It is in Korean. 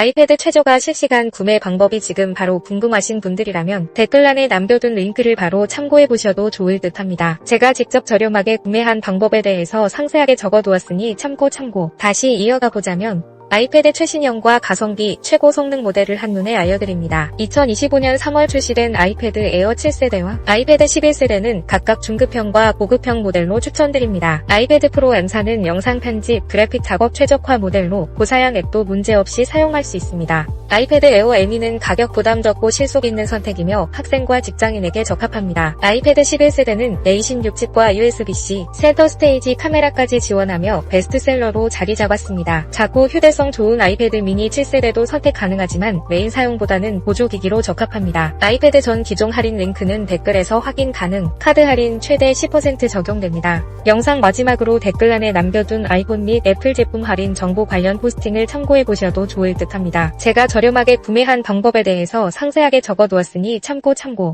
아이패드 최저가 실시간 구매 방법이 지금 바로 궁금하신 분들이라면 댓글란에 남겨둔 링크를 바로 참고해보셔도 좋을 듯 합니다. 제가 직접 저렴하게 구매한 방법에 대해서 상세하게 적어두었으니 참고 참고. 다시 이어가 보자면 아이패드 최신형과 가성비 최고 성능 모델을 한눈에 알려드립니다. 2025년 3월 출시된 아이패드 에어 7세대와 아이패드 11세대는 각각 중급형과 고급형 모델로 추천드립니다. 아이패드 프로 M사는 영상 편집, 그래픽 작업 최적화 모델로 고사양 앱도 문제없이 사용할 수 있습니다. 아이패드 에어 M이는 가격 부담 적고 실속 있는 선택이며 학생과 직장인에게 적합합니다. 아이패드 11세대는 레이신 6칩과 USB-C, 센터 스테이지 카메라까지 지원하며 베스트셀러로 자리 잡았습니다. 작고 휴대 성 좋은 아이패드 미니 7세대도 선택 가능하지만 메인 사용보다는 보조기기로 적합합니다. 아이패드 전 기종 할인 링크는 댓글에서 확인 가능, 카드 할인 최대 10% 적용됩니다. 영상 마지막으로 댓글란에 남겨둔 아이폰 및 애플 제품 할인 정보 관련 포스팅을 참고해보셔도 좋을 듯 합니다. 제가 저렴하게 구매한 방법에 대해서 상세하게 적어두었으니 참고 참고.